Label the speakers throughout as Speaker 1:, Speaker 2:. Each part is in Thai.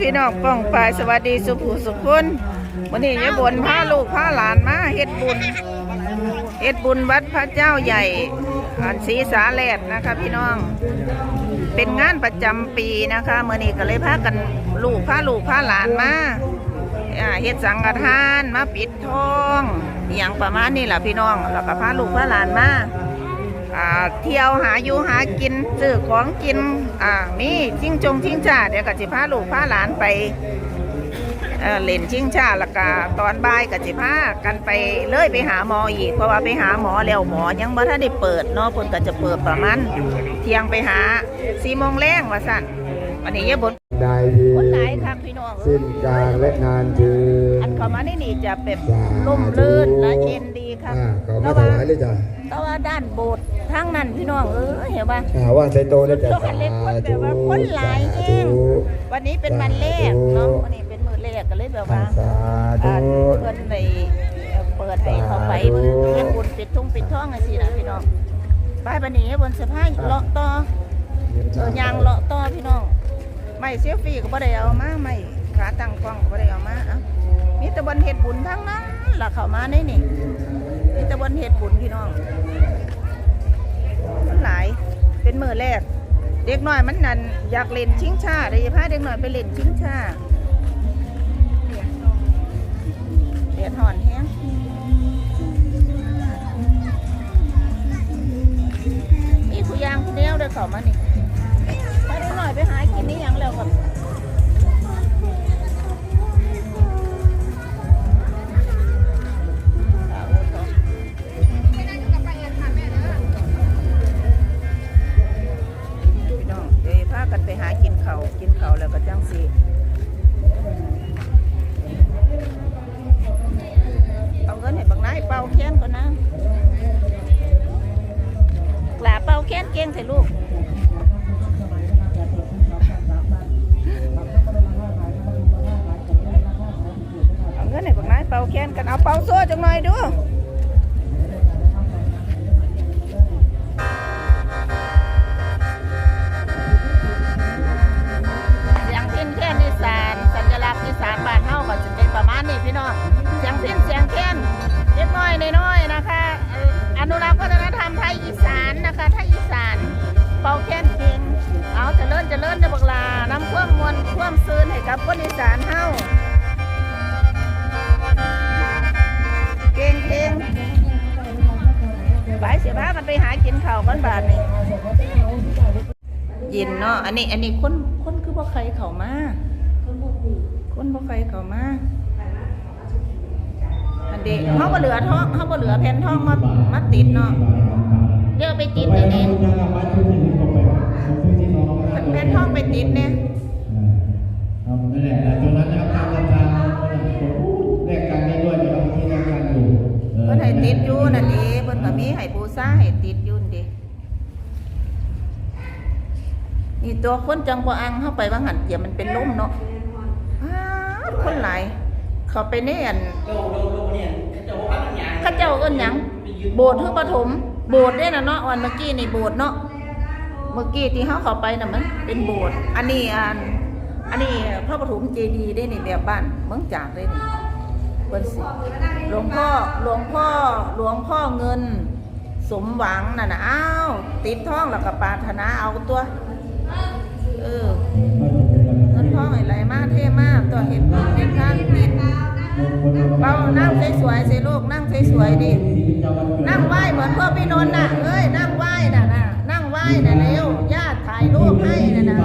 Speaker 1: พี่น้องป้องปายสวัสดีสุภูสุขุนวันนี้ยายบนพาลูกพาหลานมาเฮ็ดบุญเฮ็ดบุญวัดพระเจ้าใหญ่อันศรีสาแลดนะคะพี่น้อง เป็นงานประจำปีนะคะเมื่อนี้ก็เลยพากันลูกพาลูกพาหลานมาเฮ็ดสังฆทานมาปิดทองอย่างประมาณนี้แหละพี่น้องแล้วก็พาลูกพาหลานมา เที่ยวหาอยู่หากินซื้อของกินอ่ามีชิงจงชิงชาเดี๋ยวก็สิพาลูกพาหลานไปเอ่อเล่นชิงชาแล้วก็ตอนบ่ายก็สิพากันไปเลยไปหาหมออีกเพราะว่าไปหาหมอแล้วหมอยังบ่ทันได้เปิดเนาะเพิ่นก็จะเปิดประมาณเที่ยงไปหาสี่โมงแรงว่าสั่นวันนี้ยายบน
Speaker 2: ได้ดี
Speaker 1: คนหลายครับพี่น้อง
Speaker 2: สิ้นการและนานเถื
Speaker 1: อั
Speaker 2: อน
Speaker 1: เข้ามานี่นี่จะเป็น
Speaker 2: สาธุ
Speaker 1: ล่มลื่นและเย็นดี ครับ
Speaker 2: อ่าขอ
Speaker 1: แต่
Speaker 2: มาถ
Speaker 1: ว่าวา
Speaker 2: ยเลยจ้ะ
Speaker 1: แต่ว่าด้านโบสถ์ทางนั้นพี่น้องเออเห็นป่ะ
Speaker 2: อ่าว่างใส่โตะเลยจ้ะ
Speaker 1: สุดยอดเลยคนแบบว่าคนหลายแห้งวันนี้เป็นวันแรกเนาะ วันนี้เป็นมื้อแรกก็เลยแบบว่า
Speaker 2: สาธุ
Speaker 1: อ่าเพิ่นในเปิดให้เข้าไปเพิ่นเฮ็ดบุญปิดทุ่งปิดท้องจังซี่นะพี่น้องบายบัดนี้บนสะพายเลาะต่อ เออยางเลาะต่อพี่น้องไม่เซลฟี่ก็บ่ได้เอามาไม่ขาตั้งกล้องก็บ่ได้เอามาเอ้ามีแตะบนเฮ็ดบุญทั้งนั้นล่ะเข้ามาในนี่มี แตะบนเฮ็ดบุญพี่น้องมันหลายเป็นมือแรก เด็กน้อยมันนั่นอยากเล่นชิงชาเลยพาเด็กน้อยไปเล่นชิงชาเดือดหอนแฮงนี่ผู้ยางผู้แนวเด้อเข้ามานี่ ไปหากินเขากินเขาแล้วก็จังสีเอาเงินให้บังนายเป่าแค้นก่อนนะหลาเป่าแค้นเก่งใส่ลูกเอาเงินให้พวกนายเป่าแค้นกันเอาเป่าโซ่จังหน่อยดู จะเป็นประมาณนี้พี่น้องเสียงพินเสียงแค้นเล็กน้อยน้อยนะคะอนุรักษ์วัฒนธรรมไทยอีสานนะคะไทยอีสานเป่าแค้นเก่งเอาเจริญเจริญเด้อบักลานำความมวลความซื่นให้กับคนอีสานเฮาเก่งเก่งไปเสียบ้ากันไปหากินข้าวบ้านบาทนี่ยินเนาะอันนี้อันนี้คนคนคือบ่ใครเข้ามาคนบ่ใครเข้ามา เด็กเขาบ่เหลือท้องเขาบ่เหลือแผ่นทองมามาติดเนาะเดี๋ยวไปติดเลยเนี่ยแผ่นทองไปติดเนี่ย
Speaker 3: ครับนั่นแหละตรงนั้นนะครับตามราคาแลกกันได้ด้วยนะครับที่แลกกันอยู่
Speaker 1: เพิ่นให้ติดอยู่นั่นเองเพิ่นก็มีให้บูชาให้ติดอยู่นดินี่ตัวคนจังบ่อังเข้าไปว่าหันเตียมันเป็นลมเนาะอ้าวคนหลาย เขาไปในอันเข้าเจ้าเอิ้นหยังโบสถ์คือปฐมโบสถ์เด้น่ะเนาะวันเมื่อกี้นี่โบสถ์เนาะเมื่อกี้ที่เฮาเข้าไปน่ะมันเป็นโบสถ์อันนี้อันอันนี้พระปฐมเจดีย์ได้นี่แบบบ้านเมืองจากได้นี่เพิ่นสิหลวงพ่อหลวงพ่อหลวงพ่อเงิน สมหวังน่ะนะอ้าวติดท้องแล้วก็ปรารถนาเอาตัวเออเงินท้องอะไรมากเท่มากตัวเห็นเห็นข้างติด เบานั่งสวยๆสิลูกนั่งสวยๆดิ นั่งไหว้เหมือนพ่อพี่นนท์น่ะเอ้ยนั่งไหว้น่ะน่ะนั่งไหว้น่ะเร็วญาติถ่ายรูปให้น่ะนะ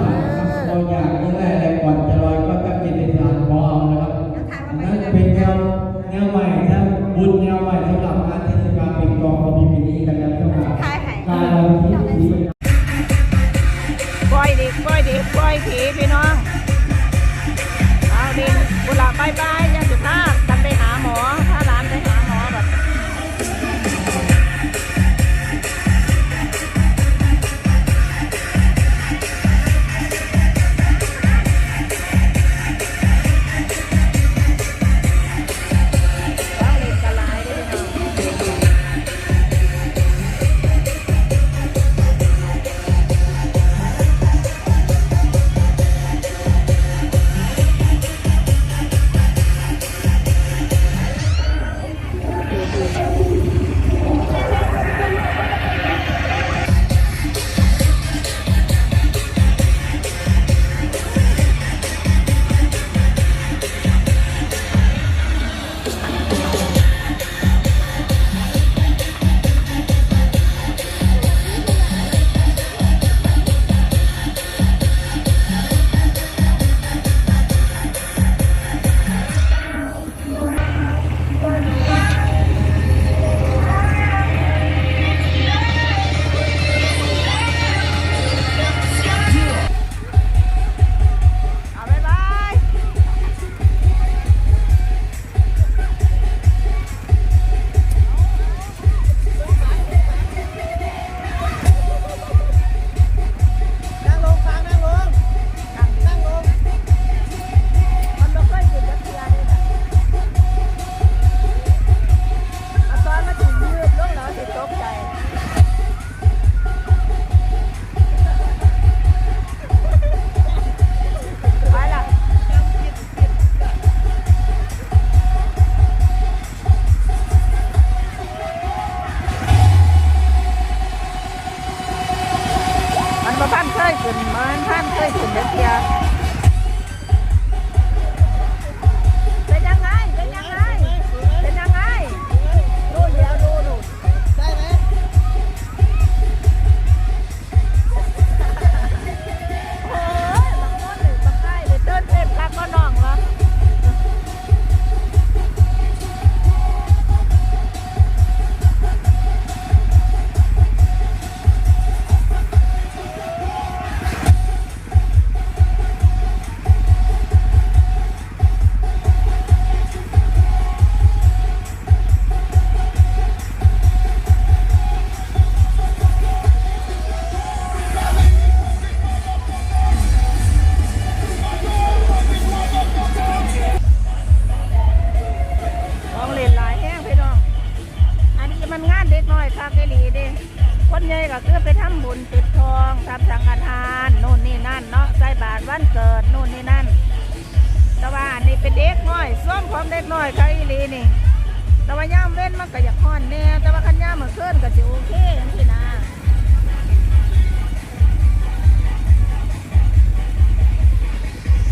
Speaker 3: มันก็อยา
Speaker 1: กห้อนแน่แต่ว่าคันย่ามมันเคลื่อนก็จะโอเคจังที่นะ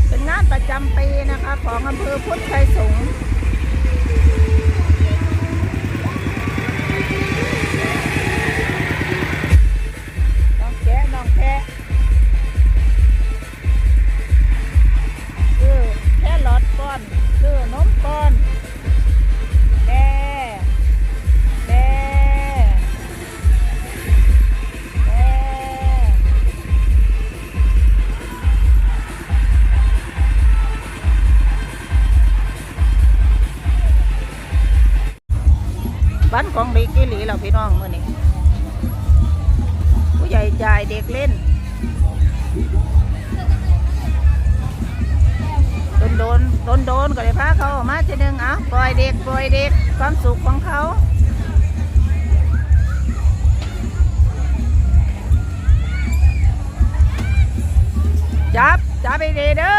Speaker 1: เป็นงานประจำปีนะคะ ของอำเภอพุทธไทยสงฆ์ ของดีกิหลีเราพี่น้องมื่อนี้ผู้ใหญ่จ่ายเด็กเล่นโดนโดนโดนโดนก็เลยพาเขาออกมาทีหนึงเอะปล่อยเด็กปล่อยเด็กความสุขของเขาจับจับไปดีเด้อ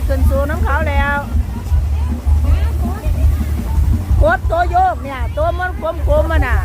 Speaker 1: กดมันก็บ่ได้ขึ้นสูงน้ำเขาแล้วกดตัวโยกเนี่ย ตัวมันกลมๆมันอะ